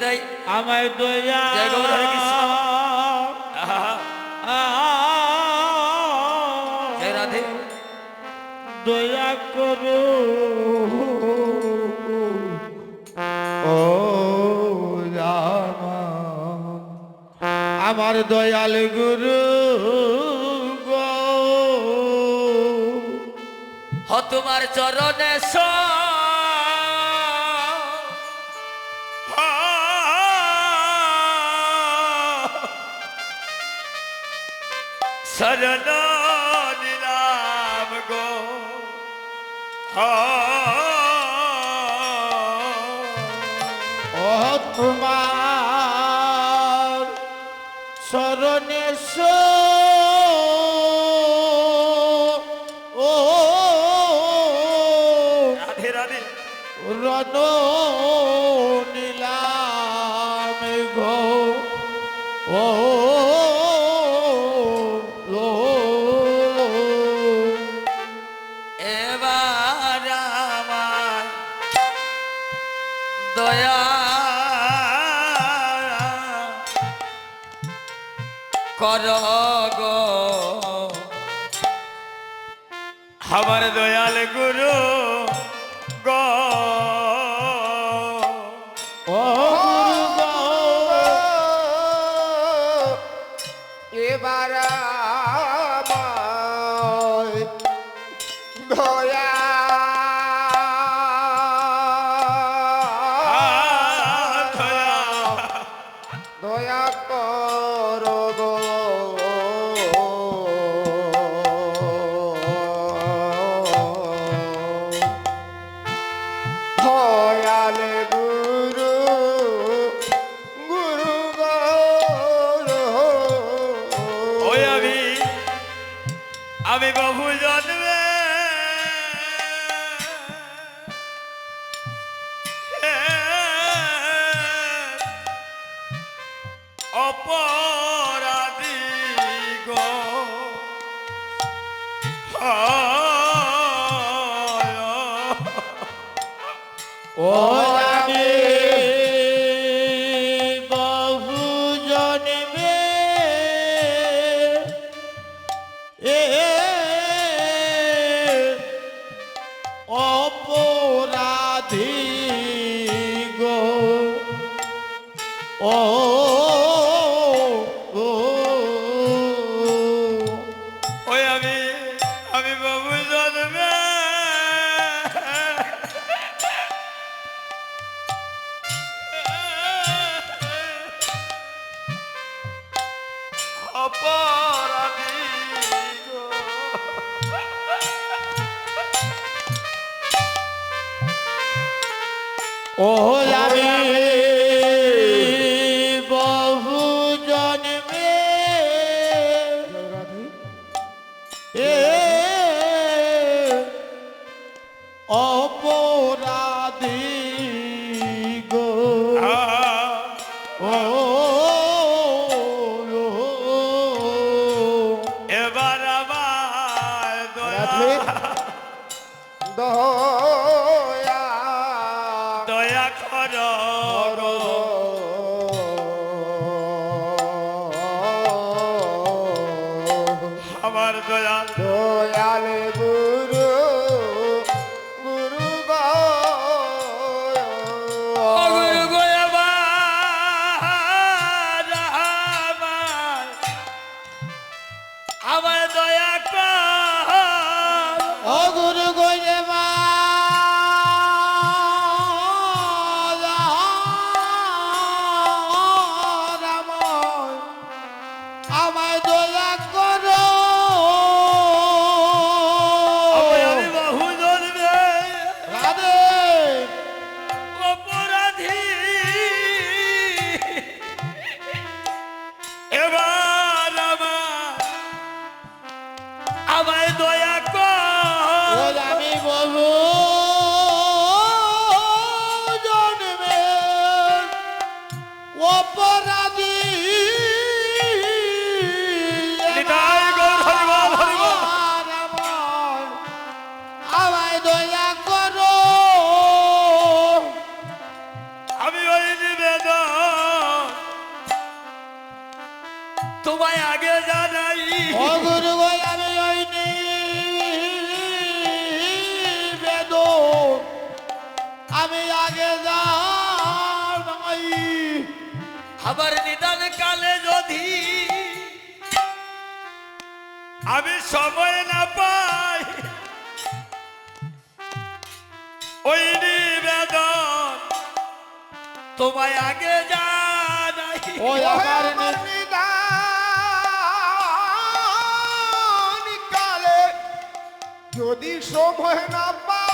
দেয়। আমায় দয়া রাধে। দয়া করো। আমার দয়াল গুরু হ তোমার চরণে সব શરણો રામ ગો. હા. আমার দয়াল গুরু গো। ওহো আমি জানাই। ও গুরু গো আমি বেদন আমি আগে যাই আবার নিদান কালে যদি আমি সময় না পাই ওই নিবেদন তোমায় আগে জানাই। ওই আমার নি- যদি সময় না পাই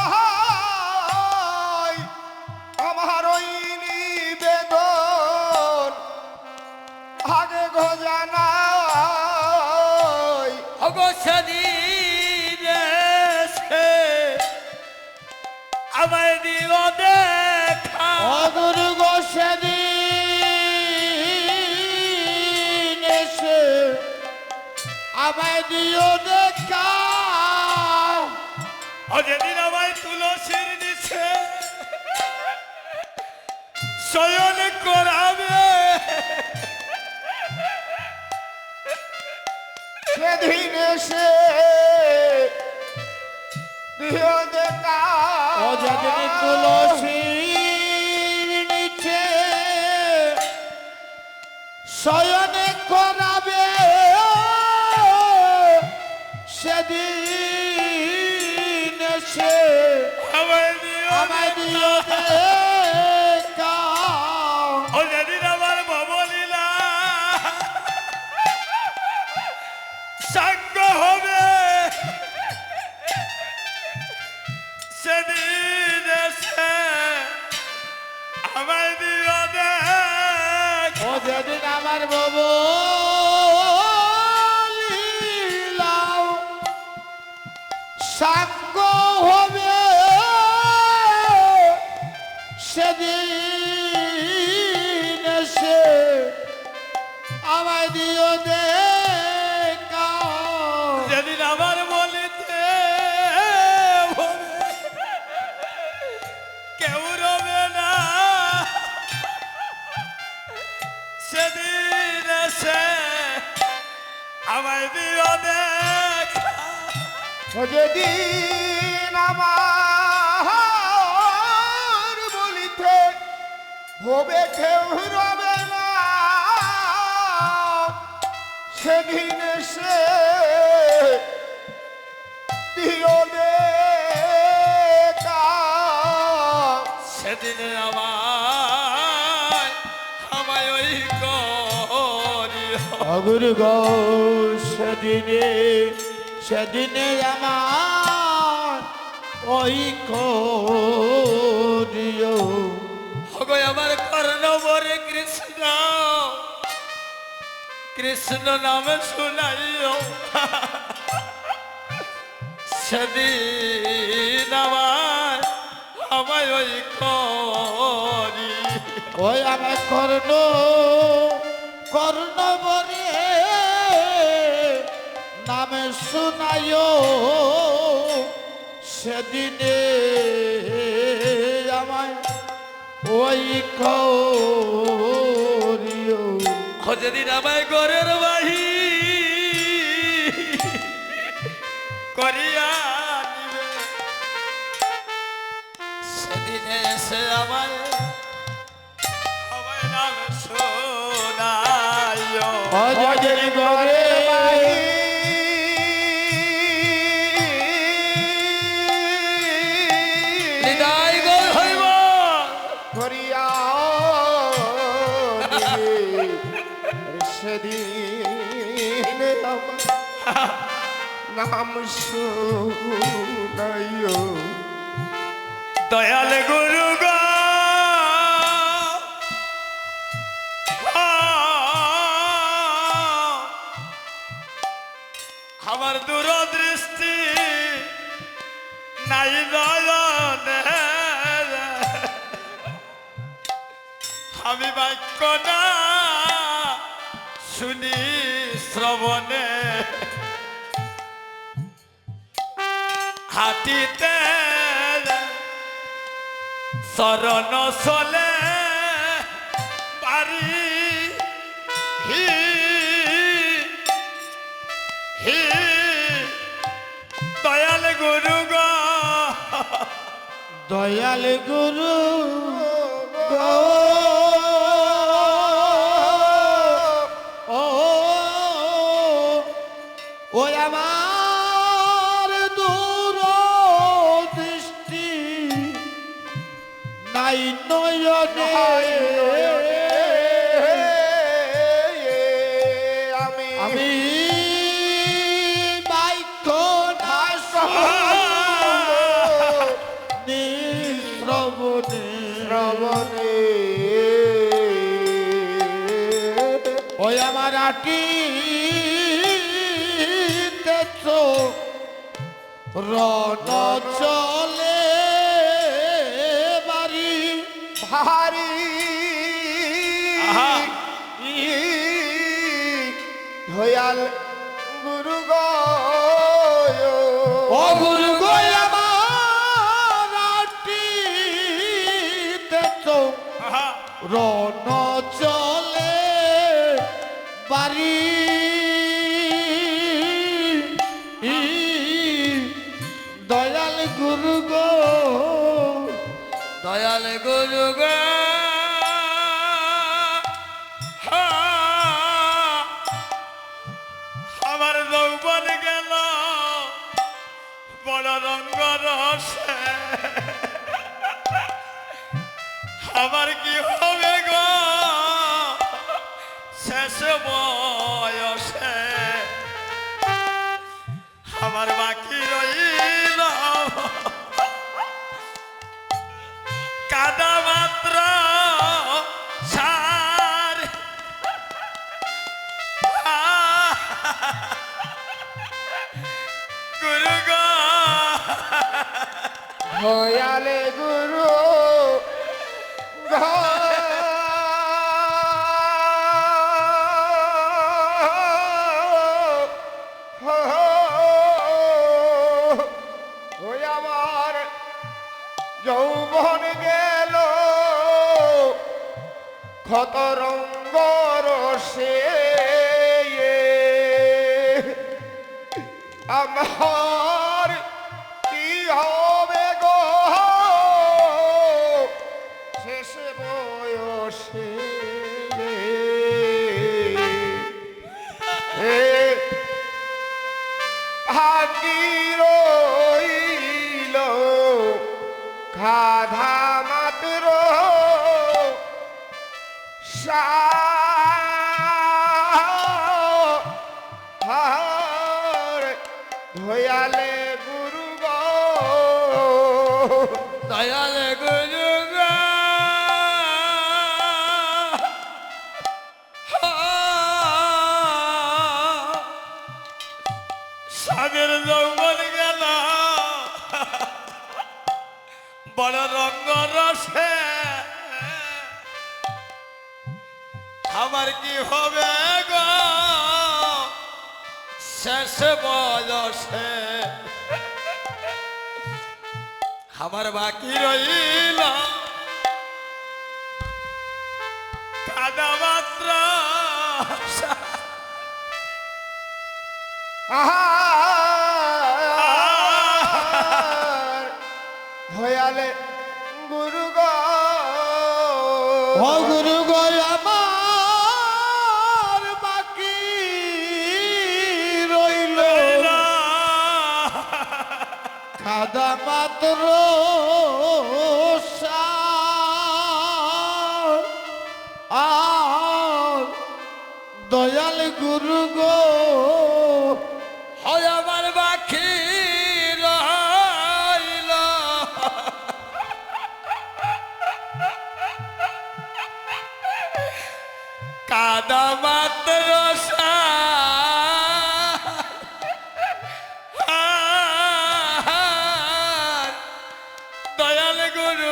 আমার ওই নিবেদন আগে গজানাই শয়ন করাবে। সেদিন সে দিও দেখা ও তুলসী আমায় দিও দেখা যেদিন আমার বলিতে হবে কেউ রবে না সেদিন সে দিও দেখা সেদিন আমার অগুরু গো সেদিনে সেদিনে আমার ওই করিও হগো আমার কর্ণবরে কৃষ্ণ কৃষ্ণ নামে শুনাইও। সেদিন আমার আমায় ওই করি ওই আমার কর্ণ কর্ণ বরে শুনাইও সেদিনে আমায় ওই করিও। যেদিন আমায় গরের বাহি নাম দয়াল গুরু গো। আমার দূরদৃষ্টি নাই আমি বাক্য না শুনি শ্রবণে। হাতিতে শরণ সলে পারি হি হি দয়াল গুরু গ। দয়াল গুরু দয়াল গুরু গো দয়াল গুরু গো। হয়ালে গুরু যৌবন গেল খতর বয়সে। আমার বাকি রইল। কাদা মাত্র। ভয়ালে রাত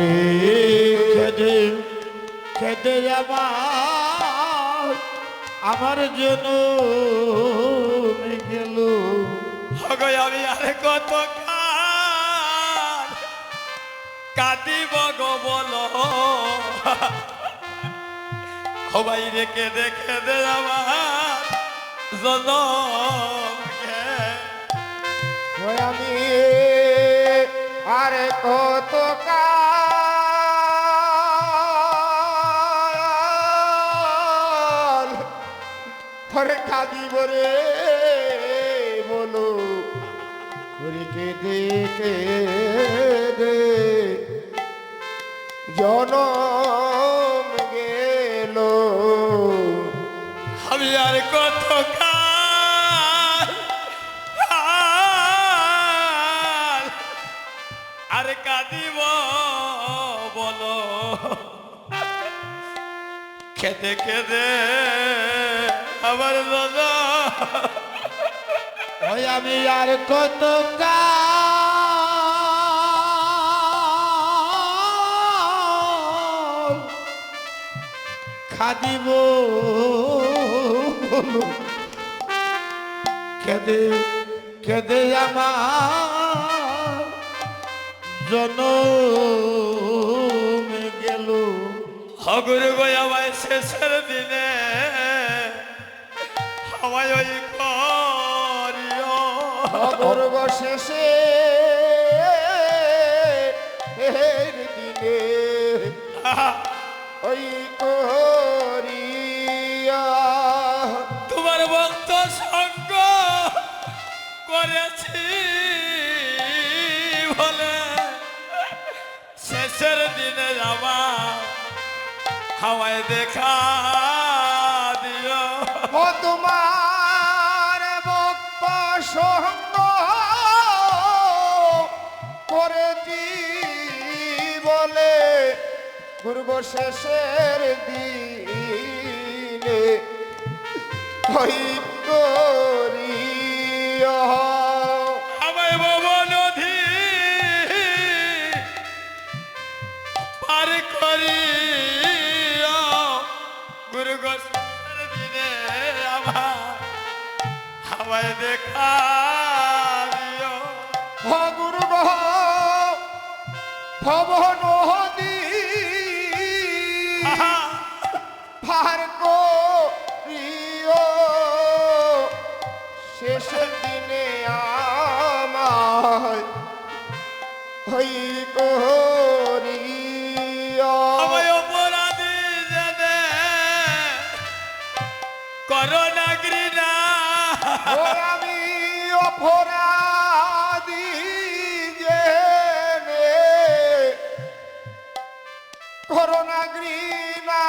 আরে খেদে খেদে আমার আমার জন্য গেল আমি আর কত কাঁদিব গো বলো। সবাই রেখে দেখে দে আমি আর কত কাল কাঁদিব রে বলো। করে কেঁদে কেঁদে জনম গেল। আমি আর কত আর কাঁদিব বলো। খেতে খেতে আমার দাদা। ওই আমি আর কত খাদিব। কেদে কেদে আমার জনম গেল। হগুর আমায় শেষের দিনে। আমায় ওই করিও। শেষে এর দিনে ওই করিয়া তোমার ভক্ত সঙ্গ করেছি বলে শেষের দিনে যাবা হাওয়ায় দেখা দিও। ও শেষের দিনে ওই করিয়া আমায় বব নদী করি দেখা আমি অপরাধী জেনে করোনা ঘৃণা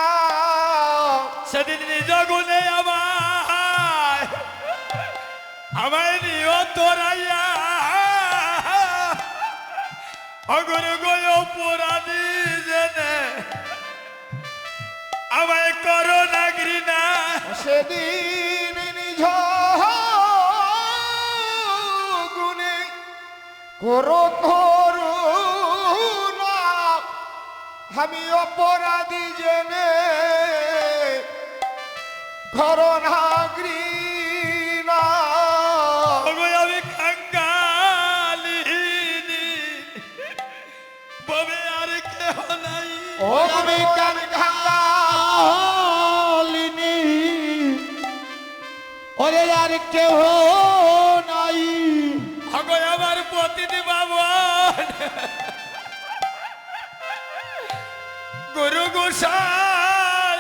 সেদিন নিজ গুণে আমায় আমায় নিও তোরাইয়া। অগুর গয় অপরাধী জেনে আমায় করোনা ঘৃণা সেদিন করো করুণা আমি অপরাধী জেনে ঘৃণা আমি খাঙ্গালিনি ববে আর কেহ নাই। ও আমি কান ভাঙা কালিনী ওরে আর কেহ গোসাই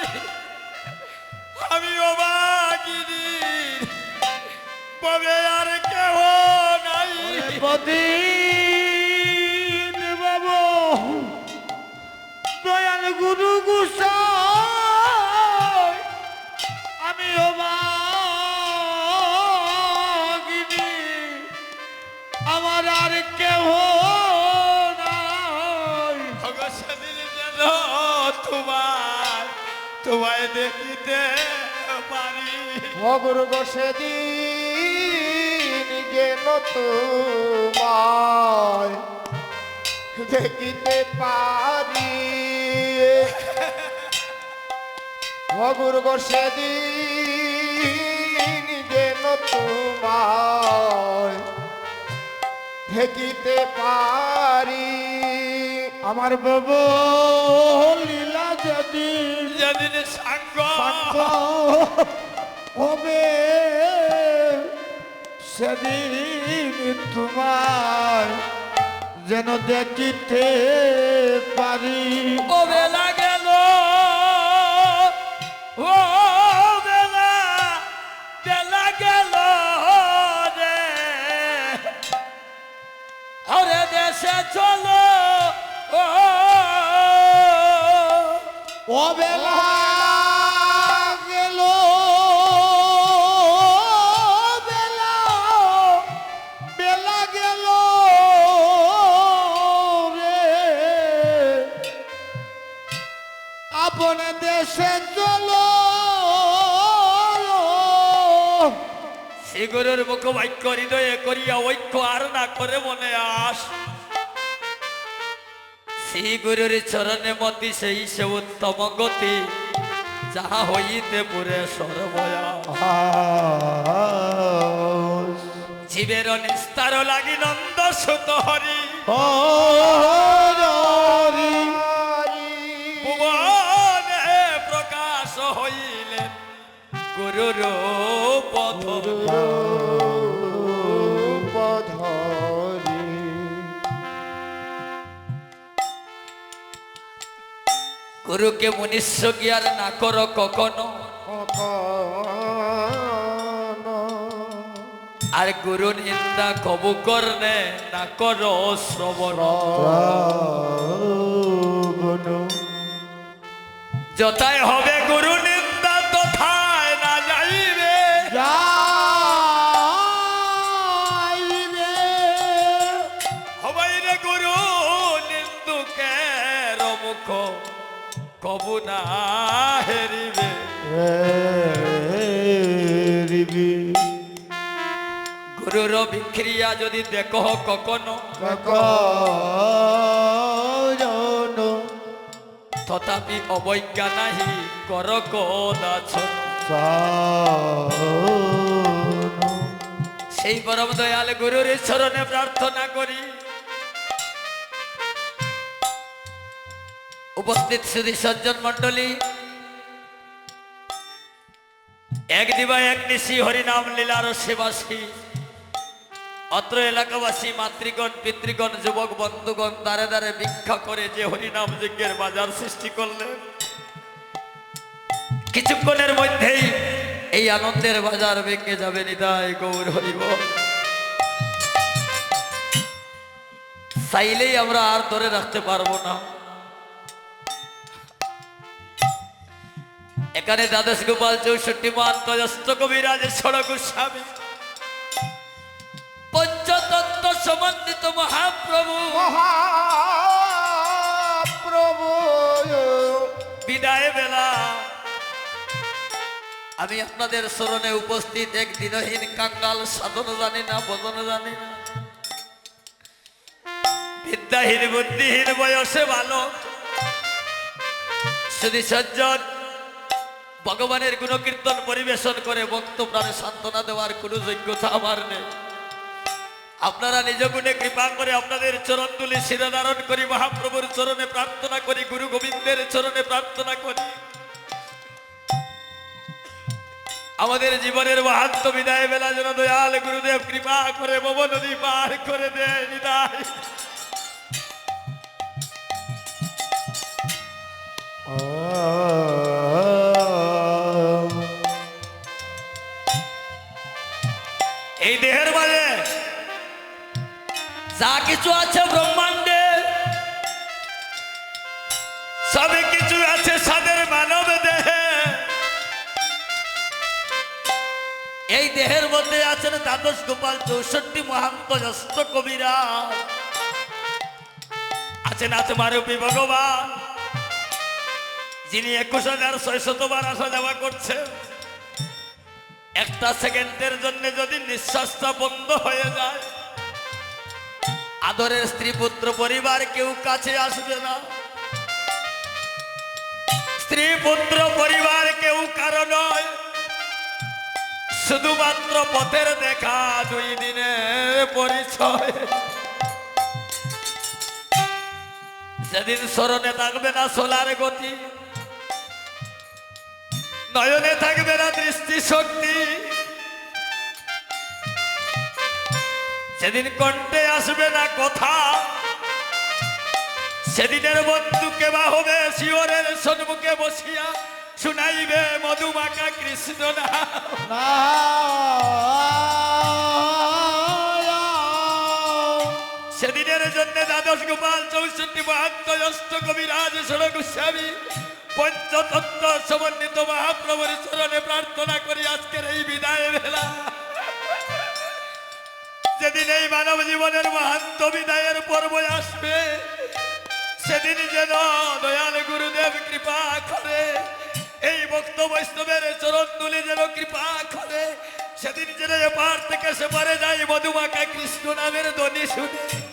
আমি অবাগিনী ববে আর কেহ নাই। পদিন তোমায় দেখিতে পারি। অগুরু বসে দিন গেল তোমায় দেখিতে পারি। অগুর গো সেদিন যেন তোমায় দেখিতে পারি। আমার বাবু যেদিন সাঙ্গ সাঙ্গ হবে সেদিন তোমার যেন দেখিতে পারি ও বেলা ও বেলা গেল? বেলা বেলা গেল রে। আপন দেশে মুখ বাক্য হৃদয়ে করিয়া ঐক্য আর না করে মনে আস। শ্রীগুরুর চরণে মতি সেই সে উত্তম গতি, যাহা হইতে পুরে সর্বয়া জীবের নিস্তার লাগি নন্দ সুত হরি। প্রকাশ হইলেন গুরুর পথ। গুরুকে মনুষ্য জ্ঞান না করো কখনো। আর গুরু নিন্দা কবু করনে না করো শ্রবণ। যথায় হবে গুরু কবু না হেরিবে গুরুর বিক্রিয়া যদি দেখ কখনো তথাপি অবজ্ঞা নাহি কর কদাছ সেই পরম দয়াল গুরুর চরণে প্রার্থনা করি। উপস্থিত সুধী সজ্জন মন্ডলী এক দিবা এক নিশি হরিনাম লীলার সেবাসী অত্র এলাকাবাসী, মাতৃগণ, পিতৃগণ, যুবক, বন্ধুগণ, দ্বারে দ্বারে ভিক্ষা করে যে হরিনাম যজ্ঞের বাজার সৃষ্টি করলেন। কিছুক্ষণের মধ্যেই এই আনন্দের বাজার ভেঙে যাবে নিদায় গৌর হরিব। চাইলেই আমরা আর ধরে রাখতে পারব না। এখানে দ্বাদশ গোপাল চৌষট্টি তজস্ত কবিরাজ সড়ক গোস্বামী পঞ্চতত্ত্ব সমন্বিত মহাপ্রভু। মহাপ্রভু। বিদায় বেলা। আমি আপনাদের স্মরণে উপস্থিত এক দিনহীন কাঙ্গাল সাধন জানি না বদন জানি না। বিদ্যাহীন বুদ্ধিহীন বয়সে ভালো শুধু সজ্জন ভগবানের গুণকীর্তন পরিবেশন করে ভক্ত প্রাণে সান্ত্বনা দেওয়ার কোনো যোগ্যতা আমার নেই। আপনারা নিজ গুণে কৃপা করে আপনাদের চরণ তুলি শিরধারণ করি, মহাপ্রভুর চরণে প্রার্থনা করি, গুরু গোবিন্দের চরণে প্রার্থনা করি। আমাদের জীবনের মাহাত্ম বিদায় বেলা যেন দয়াল গুরুদেব কৃপা করে ভব নদী পার করে দেয় বিদায় কিছু আছে ব্রহ্মাণ্ডে? সবই কিছু আছে সাদের মানব দেহে। এই দেহের মধ্যে আছেন দ্বাদশ গোপাল চৌষট্টি মহান্তস্ত কবিরা আছেন আছে মারবী ভগবান, যিনি একুশ হাজার ছয়শতবার আসা যাওয়া করছেন। একটা সেকেন্ডের জন্য যদি নিঃশ্বাসটা বন্ধ হয়ে যায় আদরের স্ত্রী পুত্র পরিবার কেউ কাছে আসবে না। স্ত্রী পুত্র পরিবার কেউ কারও নয়। শুধুমাত্র পথের দেখা, দুই দিনের পরিচয়। সেদিন স্মরণে থাকবে না সোলার গতি, নয়নে থাকবে না দৃষ্টি সেদিন কণ্ঠে আসবে না কথা। সেদিনের বন্ধুকে বা হবে শিওরের সম্মুখে বসিয়া শুনাইবে মধুমাকা কৃষ্ণ না সেদিনের জন্য দ্বাদশ গোপাল চৌষট্টি মহাত্ম অষ্ট কবিরাজ সর গোস্বামী পঞ্চতত্ত্ব সমন্বিত মহাপ্রভুর চরণে প্রার্থনা করি আজকের এই বিদায় বেলা। যেদিন এই মানব জীবনের মহান্ত বিদায়ের পর্ব আসবে, সেদিন যেন দয়াল গুরুদেব কৃপা করে, এই ভক্ত বৈষ্ণবের চরণ তুলে যেন কৃপা করে, সেদিন যেন এপার থেকে সেপারে যাই মধুমাকা কৃষ্ণ নামের ধ্বনি শুনে।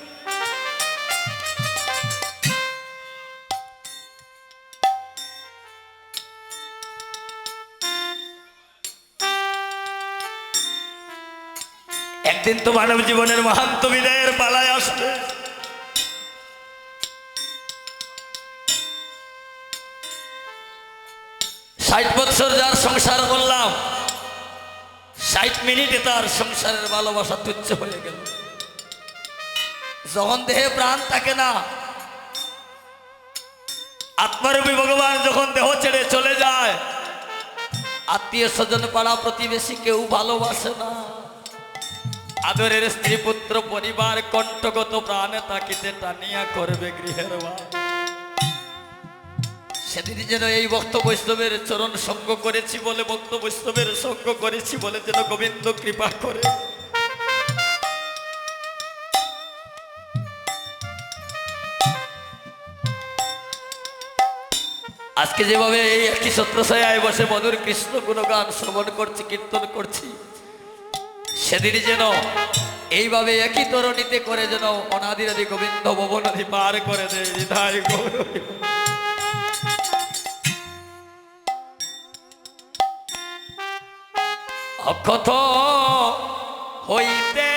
একদিন তো মানব জীবনের মহান্ত বিদায়ের পালায় আসবে। ষাট বছর যার সংসার করলাম, ষাট মিনিটে তার সংসারের ভালোবাসা তুচ্ছ হয়ে গেল। যখন দেহে প্রাণ থাকে না, আত্মারূপী ভগবান যখন দেহ ছেড়ে চলে যায়, আত্মীয় স্বজন পাড়া প্রতিবেশী কেউ ভালোবাসে না। আদরের স্ত্রী পুত্র পরিবার কণ্ঠগত প্রাণে তাকিতে টানিয়া করবে গৃহের। সেদিন যেন এই ভক্ত বৈষ্ণবের চরণ সঙ্গ করেছি বলে, ভক্ত বৈষ্ণবের সঙ্গ করেছি বলে যেন গোবিন্দ কৃপা করে আজকে যেভাবে এই একটি ছত্রছায়ায় বসে মধুর কৃষ্ণ গুণগান শ্রবণ করছি, কীর্তন করছি সেদিন যেন এইভাবে একই তরণীতে করে যেন অনাদিরাদি গোবিন্দ ভবনাদি পার করে দেয়। অক্ষত হইতে